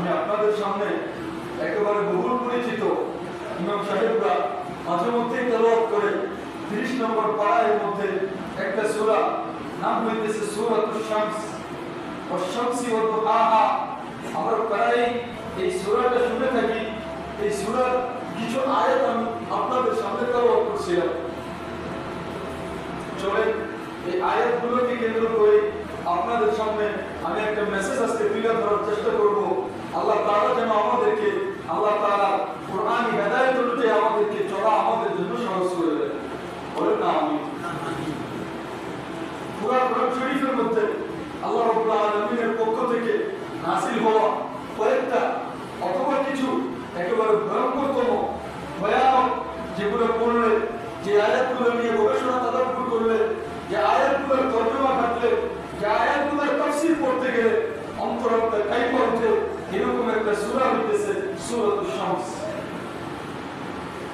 আমি আপনাদের সামনে একেবারে বহুল পরিচিত ইমাম সাহেবরা মাঝে মধ্যেই তেলাওয়াত করে তিরিশ নম্বর পাড়ার মধ্যে একটা সূরা, নাম হইতেছে আমরা প্রায় এই সূরাটা শুনে থাকি, এই কিছু আয়াত আমি আপনাদের সামনে করছিলাম। চলেন, এই আয়াতগুলোকে কেন্দ্র করে আপনাদের সামনে আমি একটা মেসেজ আজকে তুলে ধরার চেষ্টা করব। আল্লাহ তাআলা যেন আমাদেরকে, আল্লাহ তাআলা কোরআন হেদায়েত অনুযায়ী আমাদেরকে চলা আমাদের জন্য সহজ করে দেয় বলেন না আমি পুরা কোরআন শরীফের মধ্যে আল্লাহ রাব্বুল আলামিনের পক্ষ থেকে নাসিল হওয়া কয়েকটা অথবা কিছু একেবারে ভয়ঙ্করতম ভয়ানক যেগুলো পড়লে যে আয়াতগুলো নিয়ে গবেষণা তদারকি করলে যে আয়াতগুলোর তর্জমা ঘাটলে যে আয়াতগুলোর তাফসীর পড়তে গেলে অন্তরটা কাইপা উঠে এরকম একটা সূরা হইতেছে সূরাতুশ শামস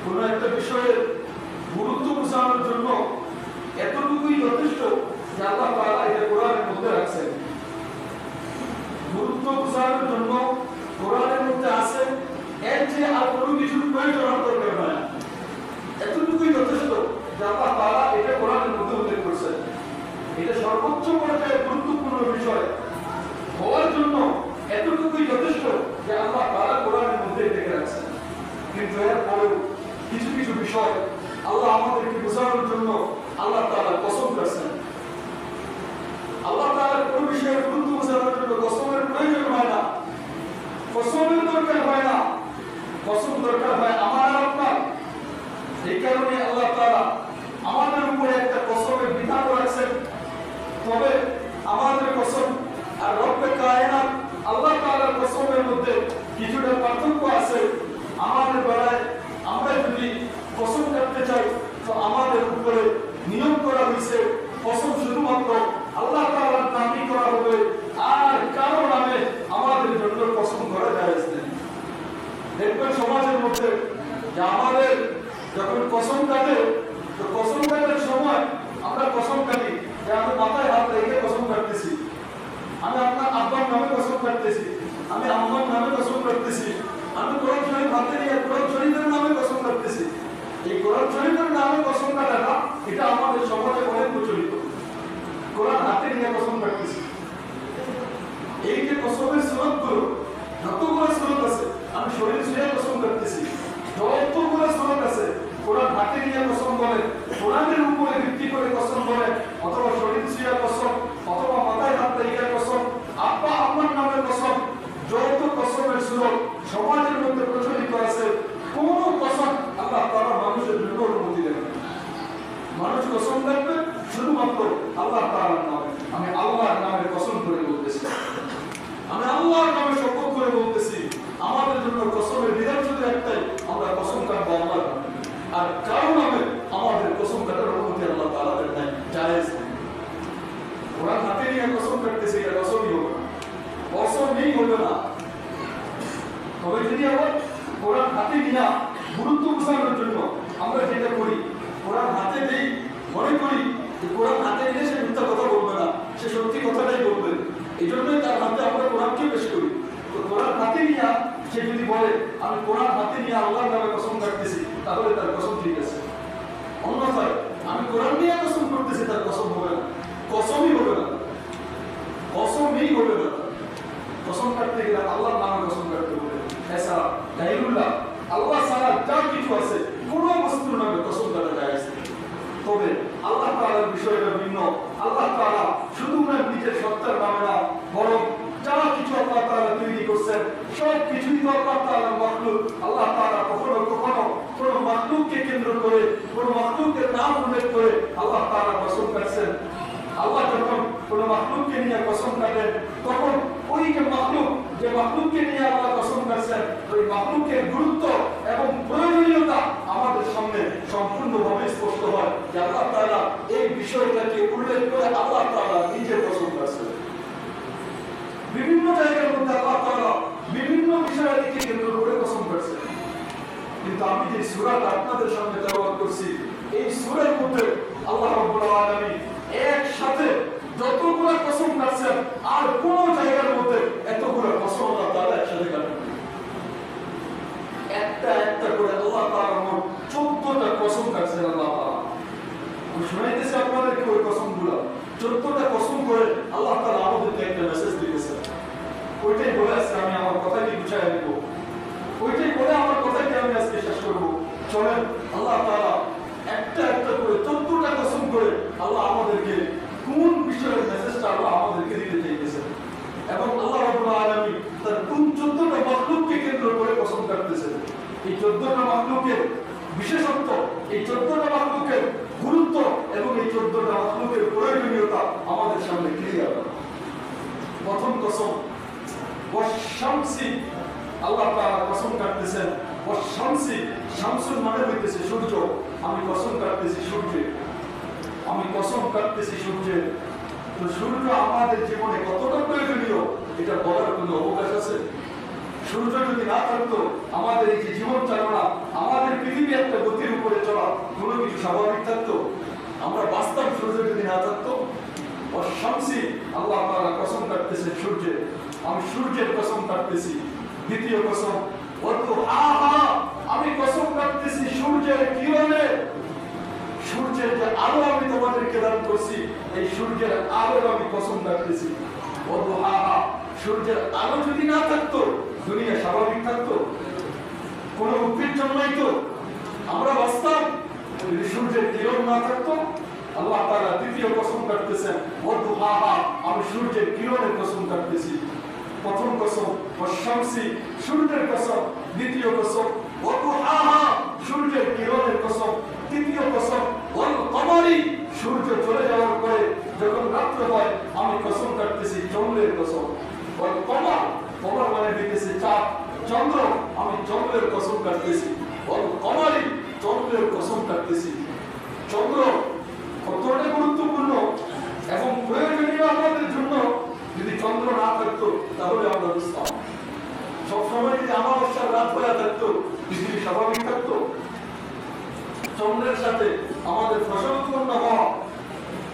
কোন একটা বিষয়ের গুরুত্ব বোঝানোর জন্য এতটুকুই যথেষ্ট যে আল্লাহ তাআলা এটা কোরআনের মধ্যে রাখছেন গুরুত্ব বোঝানোর জন্য কোরআনের মধ্যে আছে এর যে আর কোনো কিছুর প্রয়োজন হওয়ার দরকার হয় না এতটুকুই যথেষ্ট যে আল্লাহ তাআলা এটা কোরআনের মধ্যে উল্লেখ করেছেন এটা সর্বোচ্চ পর্যায়ে গুরুত্বপূর্ণ বিষয়। হওয়ার জন্য এতটুকুই যথেষ্ট যে আল্লাহ তাআলা কোরআনের মধ্যে এটাকে রাখছেন। কিন্তু এরপরেও কিছু কিছু বিষয় আল্লাহ আমাদেরকে বোঝানোর জন্য আল্লাহ তাআলা কসম করেছেন। আল্লাহ তাআলা কোন বিষয়ের গুরুত্ব বোঝানোর জন্য কসমের প্রয়োজন হয় না। কসমের দরকার হয় না। কসম দরকার হয় আমার আপনার। এই কারণে আল্লাহ তাআলা আমাদের উপরে একটা কসমের বিধান রাখছেন তবে আমাদের কসম আর রব্বে কায়নাত, আল্লাহ তাআলার কসমের মধ্যে কিছুটা পার্থক্য আছে। আমাদের বেলায় আমরা বিষয়টা ভিন্ন। আল্লাহ তাআলা শুধু নিজের সত্তার নামে না, বরং যা কিছু আল্লাহ তাআলা তৈরি করছেন, সব কিছুই তো আল্লাহ তাআলার মাখলুক। আল্লাহ তাআলা কখনো কখনো কোন মাখলুককে কেন্দ্র করে, কোন মাখলুকের নাম উল্লেখ করে আল্লাহ তাআলা কসম কাটছেন। আল্লাহ যখন কোন মাখলুককে নিয়ে কসম কাটেন, তখন ওই যে মাখলুক, যে মাখলুককে নিয়ে আল্লাহ কসম কাটছেন, ওই মাখলুকের গুরুত্ব এবং প্রয়োজনীয়তা আমাদের সামনে সম্পূর্ণভাবে স্পষ্ট হয় যে আল্লাহ তাআলা এই বিষয়টাকে উল্লেখ করে আল্লাহ তাআলা নিজে কসম কাটছেন বিভিন্ন জায়গার মধ্যে আল্লাহ তাআলা বিভিন্ন বিষয়াদিকে কেন্দ্র করে পছন্দ কাটছেন কিন্তু আমি যে সূরাটা আপনাদের সামনে তেলাওয়াত করছি, এই সূরার মধ্যে আল্লাহ রাব্বুল আলামিন একসাথে যতগুলো কসম কাটছেন আর কোন জায়গার মধ্যে এতগুলো কসম আল্লাহ তাআলা একসাথে কাটেন একটা করে আল্লাহ তাআলার মন কসম কাটছেন আল্লাহ তাআলা শুনাইতেছে আপনাদেরকে ওই কসমগুলো। চোদ্দটা কসম করে আল্লাহ তাআলা আমাদেরকে একটা মেসেজ দিতেছেন ওইটাই বলে আজকে আমি আমার কথাকে গুছাই রাখব ওইটাই বলে আমার কথাকে আমি আজকে শেষ করব। চলেন, আল্লাহ তাআলা একটা একটা করে চোদ্দটা কসম করে আল্লাহ আমাদেরকে কোন বিষয়ের মেসেজটা আল্লাহ আমাদেরকে দিতে চাইতেছেন এবং আল্লাহ রাব্বুল আলামিন তার কোন চোদ্দটা বক্তব্য এই চোদ্দটা মাখলুকের বিশেষত্ব, এই চোদ্দটা মাখলুকের গুরুত্ব এবং এই চোদ্দটা মাখলুকের প্রয়োজনীয়তা আমাদের সামনে ক্লিয়ার প্রথম কসম ওয়াশামসি আল্লাহ তাআলা কসম কাটতেছেন ওয়াশামসি শামসুল মানে হইতেছে সূর্য। আমি কসম কাটতেছি সূর্যে আমি কসম কাটতেছি সূর্যের। তো সূর্য আমাদের জীবনে কতটা প্রয়োজনীয়, এটা বলার কোনো অবকাশ আছে? সূর্য যদি না থাকতো, আমাদের এই যে জীবন চালনা আমাদের পৃথিবী একটা গতির উপরে চলা, কোনো কিছু স্বাভাবিক থাকতো। আমরা বাস্তব সূর্য যদি না থাকতো শামসি আল্লাহ তাআলা কসম কাটতেছে সূর্যের। আমি সূর্যের কসম কাটতেছি, দ্বিতীয় কসম আহা, আমি কসম কাটতেছি সূর্যের কিরণে। সূর্যের যে আলো আমি তোমাদেরকে দান করছি, এই সূর্যের আলোর আমি কসম কাটতেছি। আহা, সূর্যের আলো যদি না থাকতো দুনিয়া স্বাভাবিক থাকতো। কোন উদ্ভিদ জন্মাইতো। আমরা বাঁচতাম। সূর্যের কিরণ না থাকতো। আল্লাহ তাআলা দ্বিতীয় কসম কাটতেছেন ওয়াতু আহা আমি সূর্যের কিরণের কসম কাটতেছি। প্রথম কসম শামসি সূর্যের কসম। দ্বিতীয় কসম ওয়াকুহাহা সূর্যের কিরণের কসম। তৃতীয় কসম, ওয়াল কমারি সূর্য চলে যাওয়ার পরে যখন রাত্র হয়, আমি কসম কাটতেছি, চন্দ্রের কসম ওয়াল কমর কমর মানে দিতেছে চাঁদ চন্দ্র, আমি চন্দ্রের কসম কাটতেছি। কমারি চন্দ্রের কসম কাটতেছি। চন্দ্র কতটা গুরুত্বপূর্ণ এবং প্রয়োজনীয় আমাদের জন্য যদি চন্দ্র না থাকতো, তাহলে আমরা বুঝতাম সবসময় যদি আমাবস্যার রাত হয়ে থাকতো, পৃথিবী স্বাভাবিক থাকতো। চন্দ্রের সাথে আমাদের ফসল উৎপন্ন হওয়া,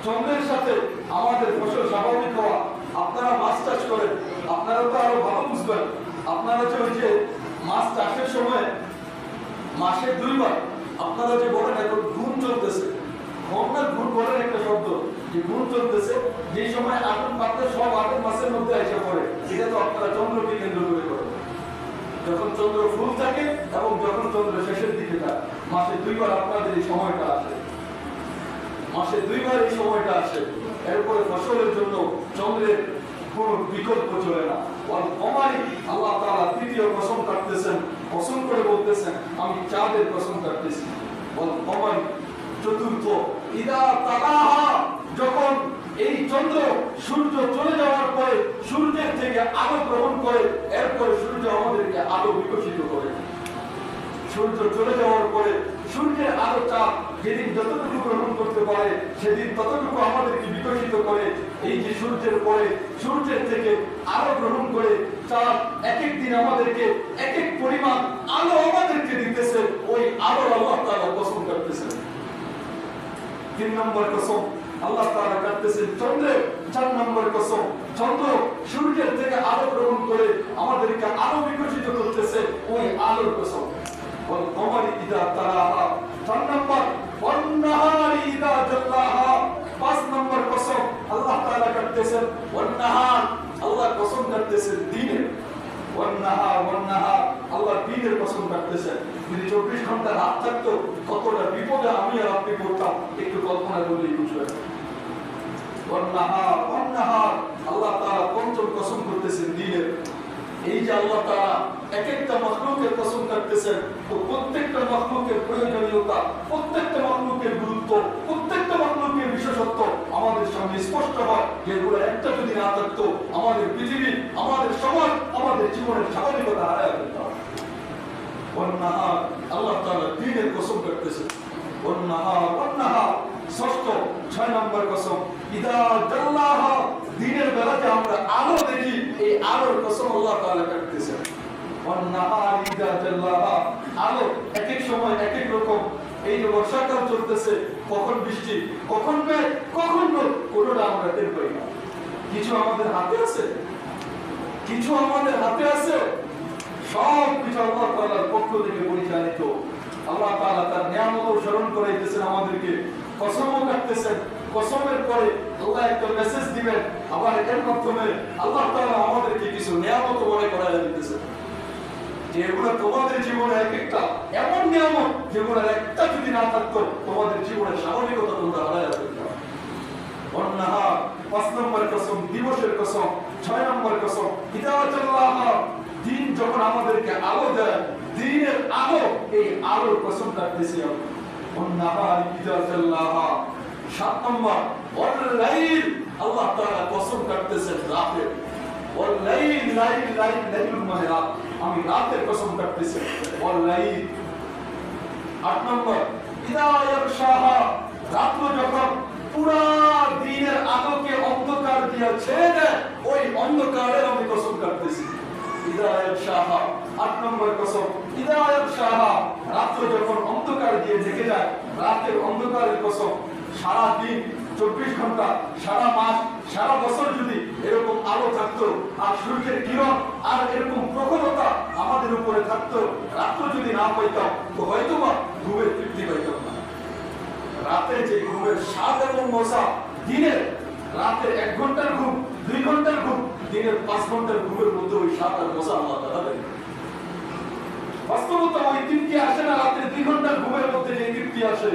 চন্দ্রের সাথে আমাদের ফসল স্বাভাবিক হওয়া, আপনারা মাছ চাষ করেন, আপনারা তো আরও ভালো বুঝবেন। আপনারা যে ওই যে মাছ চাষের সময়, মাসে দুইবার, আপনারা যে বলেন এখন ঘুম চলতেছে। বলেন একটা শব্দ, যে চলতেছে যে সময় আগুন সব মাসের মধ্যে এসে পড়ে। তো আপনারা চন্দ্রকে কেন্দ্র করে করেন। যখন চন্দ্র ফুল থাকে এবং যখন চন্দ্র শেষের দিকে থাকে মাসে দুইবার আপনাদের এই সময়টা আসে। মাসে দুইবার এই সময়টা আসে। এরপরে ফসলের জন্য চন্দ্রের কোন বিকল্প চলে না। আল্লাহ তৃতীয় কসম কাটতেছেন, কসম করে বলতেছেন, আমি চাঁদের কসম কাটতেছি। কমারি চতুর্থ, ইদা তালাহা যখন এই চন্দ্র সূর্য চলে যাওয়ার পরে সূর্যের থেকে আলো গ্রহণ করে, এরপরে সূর্য আমাদেরকে আলো বিকশিত করে। সূর্য চলে যাওয়ার পরে সূর্যের আলো চাপ যেদিন যতটুকু গ্রহণ করতে পারে, সেদিন ততটুকু আমাদেরকে বিকশিত করে। এই যে সূর্যের পরে সূর্যের থেকে আলো গ্রহণ করে চাঁদ এক এক দিন আমাদেরকে এক এক পরিমাণ আলো আমাদেরকে দিতেছে। ওই আলো আল্লাহ তাআলা কসম করতেছে তিন নম্বর কসম, আল্লাহ তাআলা কাটতেছেন চন্দ্রের চার নম্বর কসম, চন্দ্র সূর্যের থেকে আলো গ্রহণ করে আমাদেরকে আলো বিকশিত করতেছে। ওই আলোর কসম। কমারি ইদা তারাহা চার নম্বর নাহারি ইদা জাল্লাহা পাঁচ নম্বর কসম আল্লাহ তাআলা ওয়ান নাহার আল্লাহ কসম ওয়ান নাহার ওয়ান নাহার আল্লাহ দিনের কসম কাটতেছেন যদি চব্বিশ ঘণ্টা রাত থাকতো কতটা বিপদে আমি আর আপনি পড়তাম একটু কল্পনা করলেই বুঝবেন ওয়ান্নাহার ওয়ান্নাহার আল্লাহ তাআলা পঞ্চম কসম করতেছেন, দিনের। এই যে আল্লাহ তাআলা এক একটা মাখলুকের কসম কাটতেছেন। তো প্রত্যেকটা মাখলুকের প্রয়োজনীয়তা, প্রত্যেকটা মাখলুকের গুরুত্ব, প্রত্যেকটা মাখলুকের বিশেষত্ব আমাদের সামনে স্পষ্ট হয় একটা যদি না আমাদের পৃথিবী, আমাদের সমাজ, আমাদের জীবনের স্বাভাবিকতা হারায় আল্লাহ তাআলা দিনের কসম করতেছেন ষষ্ঠ, ছয় নম্বর কসম। দিনের বেলাতে আমরা আলো দেখি, এই আলোর কসম আল্লাহ করতেছেন ইদা জাল্লাহা পরিচালিত। আল্লাহ তাআলা তার নিয়ামত স্মরণ করাইতেছেন আমাদেরকে। কসমও কাটতেছেন। কসমের পরে আল্লাহ একটা মেসেজ দিবেন। আবার এর মাধ্যমে আল্লাহ তাআলা আমাদেরকে কিছু নিয়ামত মনে করায় দিতেছে যে তোমাদের জীবনে এক একটা এমন নিয়ম যেগুলোর একটা যদি না থাকতো, তোমাদের জীবনের স্বাভাবিকতা তোমরা হারা যেত অন্যাহা পাঁচ নম্বর কসম, দিবসের কসম, ছয় নম্বর কসম ইদাওয়াজাল্লাহ দিন যখন আমাদেরকে আলো দেয়, দিনের আলো, এই আলোর কসম কাটতেছি আমরা অন্যাহা সাত নম্বর অনলাইন আল্লাহ তাআলা কসম কাটতেছেন রাতের অনলাইন লাইন লাইন লাইনুল মাহরাব মানে আমি রাতের কসম কাটতেছি। বললাই আট নম্বর ইদায়াম সাহা রাত্র যখন পুরো দিনের আলোকে অন্ধকার দিয়া ছেড়ে দেয় ওই অন্ধকারের আমি কসম কাটতেছি। ইদায়াম সাহা আট নম্বর কসম ইদায়াম সাহা রাত্র যখন অন্ধকার দিয়ে ঢেকে যায়, রাতের অন্ধকারের কসম সারা দিন চব্বিশ ঘণ্টা সারা মাস, সারা বছর যদি এরকম আলো থাকতো, আর সূর্যের কিরণ আর এরকম প্রখরতা আমাদের উপরে থাকতো, রাত্র যদি না পাইতাম, তো হয়তো বা ঘুমের তৃপ্তি পাইতাম না। রাতে যে ঘুমের স্বাদ এবং মজা, দিনের রাতের এক ঘণ্টার ঘুম, দুই ঘণ্টার ঘুম, দিনের পাঁচ ঘণ্টার ঘুমের মধ্যে ওই স্বাদ আর মজা আল্লাহ দেন বাস্তবতা ওই তৃপ্তি আসে না রাতের দুই ঘণ্টার ঘুমের মধ্যে যে তৃপ্তি আসে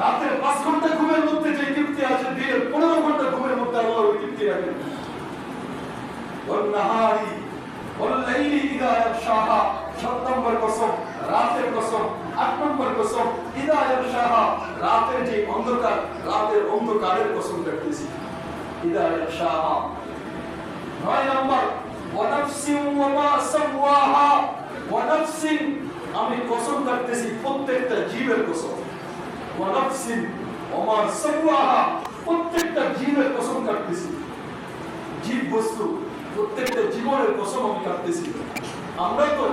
রাতের পাঁচ ঘন্টা ঘুমের মধ্যে যে তৃপ্তি আসে দিনের পনেরো ঘন্টা ঘুমের মধ্যে আল্লাহ ওই তৃপ্তি রাখেন والنهار والليل إذا يغشاها সাত নম্বর কসম রাতের কসম আট নম্বর কসম ইদা ইয়ারশাহা রাতের যে অন্ধকার রাতের অন্ধকারের কসম কাটতেছি ইদা ইয়ারশাহা নয় নম্বর ওয়ানাফসিন ওয়ামা সাওয়াহা ওয়ানাফসিন আমি কসম কাটতেছি প্রত্যেকটা জীবের কসম ওয়ানাফসিন ওমা সাওয়াহা প্রত্যেকটা জীবের কসম কাটতেছি। জীব বস্তু, প্রত্যেকটা জীবনের কসম আমি কাটতেছি। আমরা তো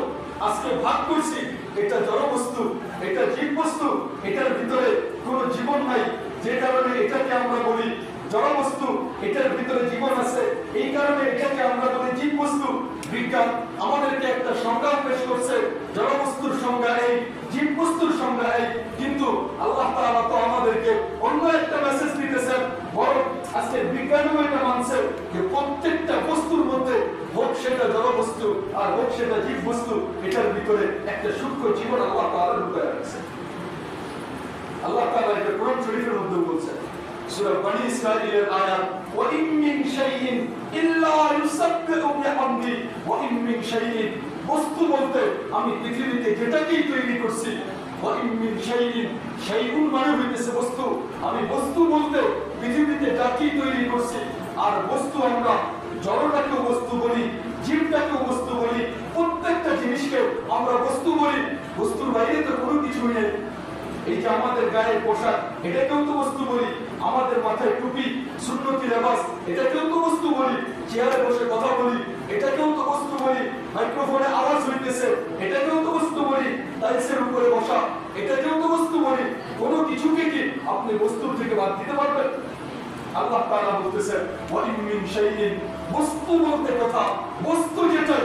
আজকে ভাগ করছি, এটা জড় বস্তু এটা জীব বস্তু, এটার ভিতরে কোনো জীবন নাই। যে কারণে এটাকে আমরা বলি জড় বস্তু এটার ভিতরে জীবন আছে। এই কারণে এটাকে আমরা বলি জীব বস্তু। বিজ্ঞান আমাদেরকে একটা সংজ্ঞা পেশ করছে জড় বস্তুর সংজ্ঞা এই জীব বস্তুর এই কিন্তু আল্লাহ তাআলা তো আমাদেরকে অন্য একটা মেসেজ দিতেছেন বরং আজকে বিজ্ঞানও এটা মানছে যে প্রত্যেকটা বস্তুর মধ্যে হোক সেটা জড় বস্তু আর হোক সেটা জীব বস্তু এটার ভিতরে একটা সূক্ষ্ম জীবন আল্লাহ তাআলা লুকায় রাখছে। আল্লাহ তাআলা এটা কোরআন শরীফের মধ্যে বলছেন, সূরা বনি ইসরাঈলের আয়াত, ওয়া ইম মিন শাইইন ইল্লা ইউসাব্বিহু বিহামদি, ওয়া ইম মিন শাইইন বস্তু বলতে আমি পৃথিবীতে যেটাকেই তৈরি করছি মিন হইতেছে বস্তু। আমি বস্তু বলতে পৃথিবীতে যাকেই তৈরি করছি, আর বস্তু আমরা জড়টাকেও বস্তু বলি, জীবটাকেও বস্তু বলি, প্রত্যেকটা জিনিসকে আমরা বস্তু বলি। বস্তুর বাইরে তো কোনো কিছুই নেই। এই যে আমাদের গায়ের পোশাক, এটাকেও তো বস্তু বলি। আমাদের মাথায় টুপি, সুন্নতি লেবাস, এটাকেও তো বস্তু বলি। চেয়ারে বসে কথা বলি, এটাকেও তো বস্তু বলি। মাইক্রোফোনে আওয়াজ হইতেছে। এটাকেও তো বস্তু বলি, টাইলসের উপরে বসা। এটাকেও তো বস্তু বলি। কোনো কিছুকে কি আপনি বস্তুর থেকে বাদ দিতে পারবেন? আল্লাহ তাআলা মিন শাইইন। বস্তু বলতে কথা। বস্তু যেটাই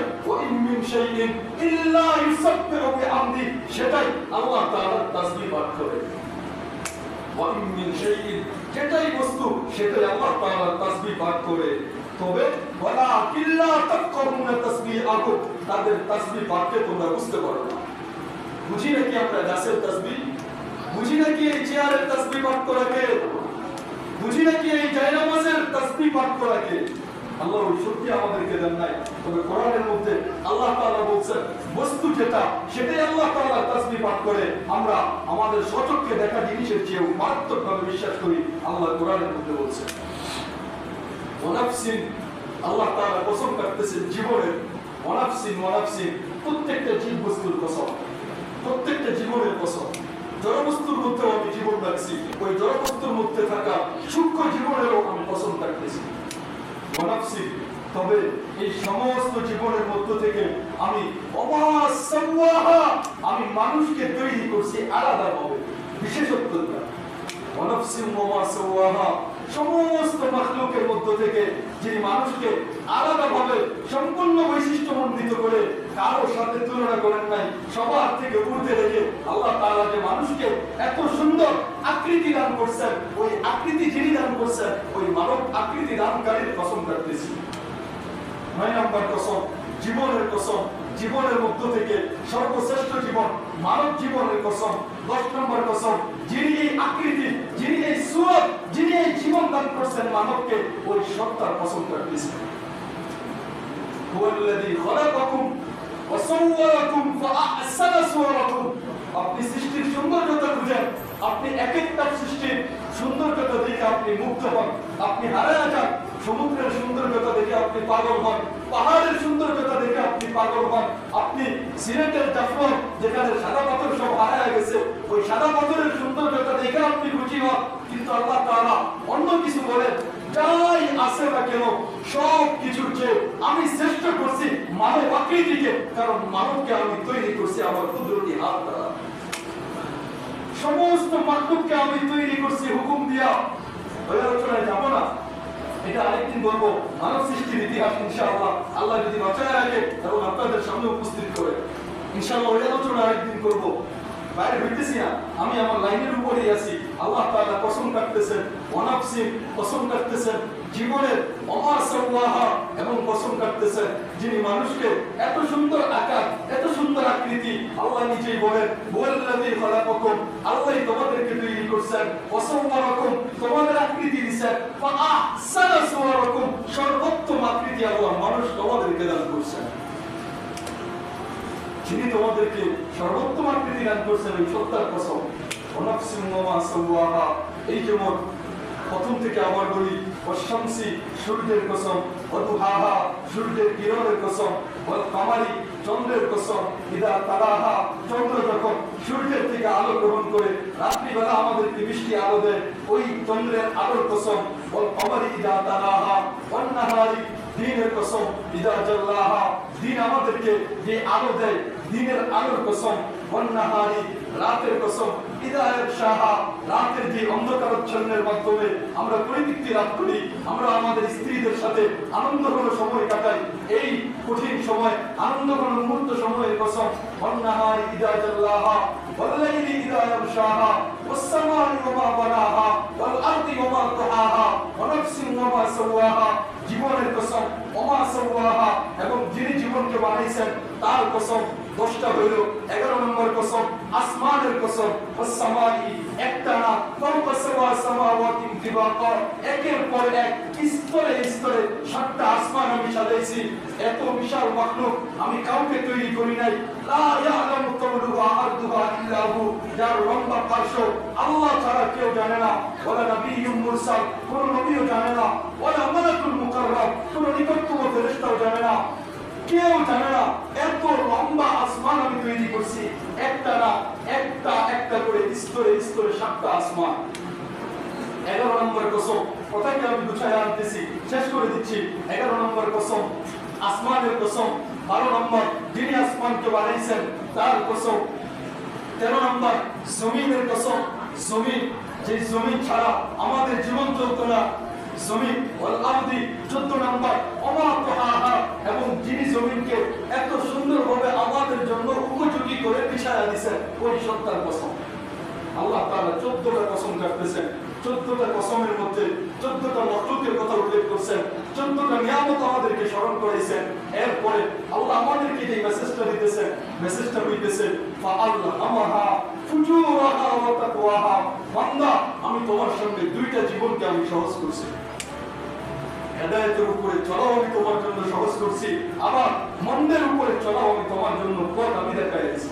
মিন শাইইন। ইল্লা ইউসাব্বিহু সেটাই আল্লাহ তাআলার তাসবিহ পাঠ করে। মিন শাইইন। যেটাই বস্তু, সেটাই আল্লাহ তাআলার তাসবিহ পাঠ করে। তবে কিল্লা তাদের পাঠকে তোমরা বুঝতে পারো না। বুঝি নাকি আমরা গাছের বুঝি নাকি এই চেয়ারের বুঝি নাকি এই জায়নামাজের আল্লাহ শক্তি আমাদেরকে দেন নাই। তবে কোরআনের মধ্যে আল্লাহ বস্তু যেটা, সেটাই আল্লাহ তাআলা পাঠ করে। আমরা আমাদের সচক্ষে দেখা জিনিসের চেয়েও মারাত্মকভাবে বিশ্বাস করি। আল্লাহ কোরআনের মধ্যে বলছেন। ওয়ানাফসিন আল্লাহ তাআলা কসম কাটতেছেন জীবনের ওয়ানাফসিন ওয়ানাফসিন প্রত্যেকটা জীব বস্তুর কসম, প্রত্যেকটা জীবনের কসম। জড়বস্তুর মধ্যেও আমি জীবন রাখছি, ওই জড়বস্তুর মধ্যে থাকা সূক্ষ্ম জীবনেরও আমি কসম রাখতেছি ওয়ানাফসি তবে এই সমস্ত জীবনের মধ্য থেকে আমি আমি মানুষকে তৈরি করছি আলাদা ভাবে বিশেষত্বটা। ওয়ানাফসি ওয়া সমস্ত মাখলুকের মধ্য থেকে যিনি মানুষকে আলাদাভাবে সম্পূর্ণ বৈশিষ্ট্য মণ্ডিত করে কারও সাথে তুলনা করেন নাই, সবার থেকে ঊর্ধ্বে রেখে আল্লাহ তাআলা যে মানুষকে এত সুন্দর আকৃতি দান করছেন, ওই আকৃতি যিনি দান করছেন, ওই মানব আকৃতি দানকারীর কসম কাটতেছি। নয় নম্বর কসম, জীবনের কসম, জীবনের মধ্য থেকে সর্বশ্রেষ্ঠ জীবন মানব জীবনের কসম। দশ নম্বর কসম আপনি সৃষ্টির সৌন্দর্যতা খুঁজেন, আপনি এক একটা সৃষ্টির সৌন্দর্যতা দেখে আপনি মুক্ত হন, আপনি হারা যান সমুদ্রের সৌন্দর্যতা দেখে আপনি পাগল হন, পাহাড়ের সৌন্দর্যতা দেখে আপনি পাগল হন। আপনি সিলেটের জাফর যেখানে সাদা পাথর সব হারায় গেছে, ওই সাদা পাথরের সৌন্দর্যতা দেখে আপনি খুশি হন। কিন্তু আল্লাহ তাআলা অন্য কিছু বলেন, যাই আছে না কেন, সব কিছুর চেয়ে আমি শ্রেষ্ঠ করছি মানব আকৃতিকে, কারণ মানবকে আমি তৈরি করছি আমার কুদরতি হাত দ্বারা। সমস্ত মানবকে আমি তৈরি করছি হুকুম দিয়া। ওই আলোচনায় যাব না। এটা আরেকদিন বলব, মানব সৃষ্টির ইতিহাস ইনশাআল্লাহ। আল্লাহ যদি বাঁচায় রাখে এবং আপনাদের সামনে উপস্থিত করে ইনশাআল্লাহ ওই আলোচনা আরেকদিন করব। বাইরে হইতেছি না, আমি আমার লাইনের উপরেই আছি। আল্লাহ তাআলা কসম কাটতেছেন ওয়ানাফসি কসম কাটতেছেন। জীবনের অমার সাওয়াহা এবং কসম কাটতেছেন যিনি মানুষকে এত সুন্দর আকার, এত সুন্দর আকৃতি আল্লাহ নিজেই বলেন, ওয়াল্লাযী খালাকাকুম আল্লাহই তোমাদেরকে তৈরি করছেন। ওয়াসাওয়ারাকুম তোমাদের আকৃতি দিয়েছেন ফাআহসানা সুওয়ারাকুম সর্বোত্তম আকৃতি আল্লাহ মানুষ তোমাদেরকে দান করছেন। যিনি তোমাদেরকে সর্বোত্তম আকৃতি দান করছেন ওই সত্তার কসম। ওমা সাওয়াহা এই যেমন প্রথম থেকে আবার বলি অশামসি সূর্যের কসম অদুহাহা সূর্যের কিরণের কসম ওয়াল কামারি চন্দ্রের কসম, ইদা তারাহা চন্দ্র যখন সূর্যের থেকে আলো গ্রহণ করে, রাত্রিবেলা আমাদেরকে বৃষ্টি আলো দেয়, ওই চন্দ্রের আলোর কসম ওয়াল কামারি ইদা তারাহা ওয়ান নাহারি দিনের কসম, ইদা জাল্লাহা, দিন আমাদেরকে যে আলো দেয় দিনের আলোর কসম ওয়ান্নাহারি রাতের কসম ইদায়ের সাহা রাতের যে অন্ধকারচ্ছন্নের মাধ্যমে আমরা পরিতৃপ্তি লাভ করি আমরা আমাদের স্ত্রীদের সাথে আনন্দ কোনো সময় কাটাই এই কঠিন সময় আনন্দ কোনো মুহূর্ত সময়ের কসম ওয়ান্নাহারি ইদা জাল্লাহা والليل إذا يغشاها والسماء وما بناها والأرض وما طحاها ونفس وما سواها জীবনের কসম ওমা সাওয়াহা এবং যিনি জীবনকে বানাইছেন তার কসম দশটা হইল, এগারো নম্বর কসম, আসমানের কসম একটা না একের পর এক, স্তরে স্তরে সাতটা আসমান আমি সাজাইছি। এত বিশাল আমি কাউকে তৈরি করি নাই। কেউ জানে না। জানে না। জানে না। কেউ জানে না, এত লম্বা আসমান আমি তৈরি করছি। একটা না, একটা একটা করে স্তরে স্তরে সাতটা আসমান। এগারো নম্বর কসম কথাকে আমি গুছায় আনতেছি? শেষ করে দিচ্ছি, এগারো নম্বর কসম, আসমানের কসম। বারো নম্বর, যিনি আসমানকে বানাইছেন, তার কসম। তেরো নম্বর, জমিনের কসম। জমিন যে জমিন ছাড়া আমাদের জীবন চলতো না জমিন, ওয়াল আরদি 14 নম্বর অমা তাহাহা এবং যিনি জমিনকে এত সুন্দরভাবে আমাদের জন্য উপযোগী করে বিছায়া দিয়েছেন ওই সত্তার কসম। আল্লাহ তাআলা 14টা কসম কাটতেছেন। 14টা কসমের মধ্যে 14টা মখলুকের কথা উল্লেখ করছেন। 14টা নিয়ামত আমাদেরকে স্মরণ করাইছেন। এরপরে আল্লাহ আমাদেরকে যে মেসেজটা দিতেছেন মেসেজটা হইতেছে আমি তোমার সঙ্গে দুইটা জীবনকে আমি সহজ করছি। হেদায়েতের উপরে চলাও আমি তোমার জন্য সহজ করছি। আমার মন্দের উপরে চলাও আমি তোমার জন্য পথ আমি দেখাইছি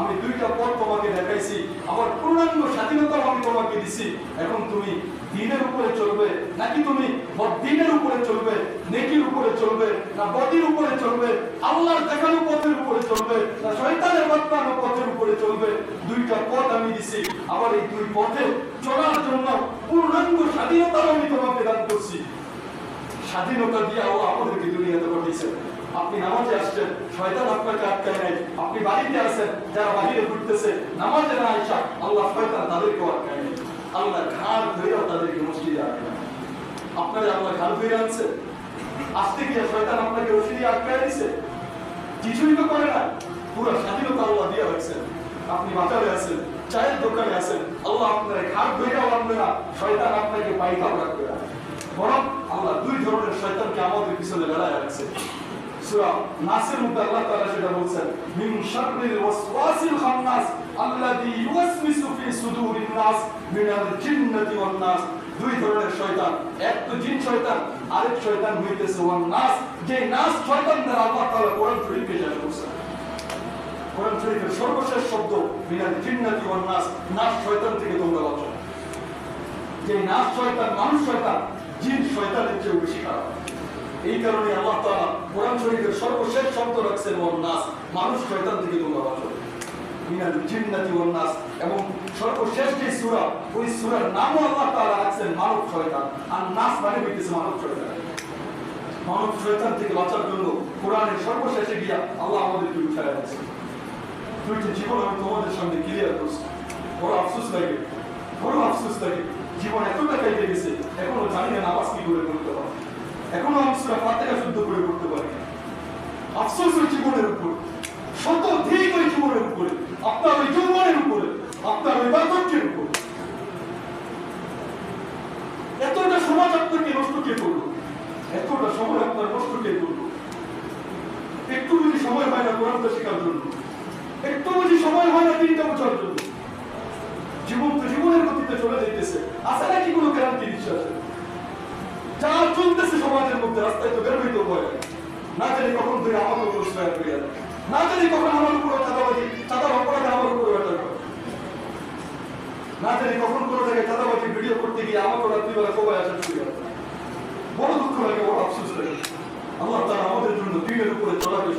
আমি দুইটা পথ তোমাকে দেখাইছি। আমার পূর্ণাঙ্গ স্বাধীনতা আমি তোমাকে দিছি। এখন তুমি দিনের উপরে চলবে, নাকি তুমি দিনের উপরে চলবে, নেকির উপরে চলবে, না বদির উপরে চলবে, আল্লাহর দেখানো পথের উপরে চলবে, না শয়তানের বাতলানো পথের উপরে চলবে? দুইটা পথ আমি দিছি। আবার এই দুই পথে চলার জন্য পূর্ণাঙ্গ স্বাধীনতা আমি তোমাকে দান করছি। স্বাধীনতা দিয়ে আল্লাহ আমাদেরকে দুনিয়াতে পাঠিয়েছেন। আপনি নামাজে আসছেন, শয়তান আপনাকে আটকায় নাই। আপনি বাড়িতে আছেন, যারা বাহিরে ঘুরতেছে, নামাজে না আইসা আল্লাহ শয়তান তাদেরকেও আটকায় আল্লাহ ঘাড় ধরেও তাদেরকে মসজিদে আনে না আপনারা আল্লাহ ঘাড় ধরে আনছে। আসতে গিয়ে শয়তান আপনাকে রশিদি আটকায় দিছে কিছুই তো করে না পুরো স্বাধীনতা আল্লাহ দিয়ে হয়েছে। আপনি বাজারে আছেন, চায়ের দোকানে আছেন, আল্লাহ আপনার ঘাট ধরেও আনবে না শয়তান আপনাকে পাইকাও রাখবে না। বরং আল্লাহ দুই ধরনের শয়তানকে আমাদের পিছনে লড়াই রাখছে সূরা নাসের মধ্যে আল্লাহ তাআলা সেটা বলছেন, মিন শাররিল ওয়াসওয়াসিল খান্নাস আল্লাযী ইউওয়াসওয়িসু ফি সুদুরিন নাস মিনাল জিন্নাতি ওয়ান নাস। দুই ধরনের শয়তান, এক তো জিন শয়তান, আরেক শয়তান হইতেছে ওয়ান নাস। যে নাস শয়তান দ্বারা আল্লাহ তাআলা কোরআন শরীফে শেষ করছেন কোরআন শরীফের সর্বশেষ শব্দ, মিনাল জিন্নাতি ওয়ান নাস নাস শয়তান থেকে তোমরা বাঁচো। যে নাস শয়তান মানুষ শয়তান, জিন শয়তানের চেয়ে বেশি খারাপ। এই কারণে আল্লাহ তাআলা কোরআন শরীফের সর্বশেষ শব্দ রাখছেন ওয়ান নাস মানুষ শয়তান থেকে তোমরা বাঁচো। মিনাল জিন্নাতি ওয়ান নাস এবং সর্বশেষ যে সূরা, ওই সূরার আল্লাহ তাআলা রাখছেন, মানব শয়তান। আর নাস মানে হইতেছে মানব শয়তান। মানব শয়তান থেকে বাঁচার জন্য কোরআনের সর্বশেষে গিয়া আল্লাহ আমাদেরকে উঠায় আছে দুইটা জীবন আমি তোমাদের সামনে ক্লিয়ার করছি। বড় আফসোস লাগে, বড় আফসোস লাগে। জীবন এতটা কাইতে গেছে, এখনও জানি না নামাজ কি করে করতে পারে এখনও আমি ফাতিহা শুদ্ধ করে করতে পারি। আফসোস ওই জীবনের উপর। শত ঠিক ওই জীবনের উপরে। আপনার ওই যৌবনের উপরে। আপনার ওই বার্ধক্যের উপর। এতটা সমাজ আপনাকে নষ্ট কে করল? এতটা সময় আপনার নষ্ট কে করল? একটু যদি সময় হয় না কোরআনটা শেখার জন্য। একটু বুঝি সময় হয় না তিনটা বছর জন্য। জীবন তো জীবনের গতিতে চলে যাইতেছে। আছে নাকি কোনো গ্যারান্টি বিশ্বাসে যা চলতেছে সমাজের মধ্যে রাস্তায় তো বের হইতে বলে না জানি কখন তুই আমার উপর স্বয়ং করিয়া না জানি কখন আমার উপর চাঁদাবাজি চাঁদার অপরাধে আমার উপর ব্যাটার করে। না জানি কখন কোনো জায়গায় চাঁদাবাজি ভিডিও করতে গিয়ে আমাকে রাত্রিবেলা সবাই শুরু তুই বড় দুঃখ লাগে, বড় আফসোস লাগে। আল্লাহ তারা আমাদের জন্য দিনের উপরে চলাকে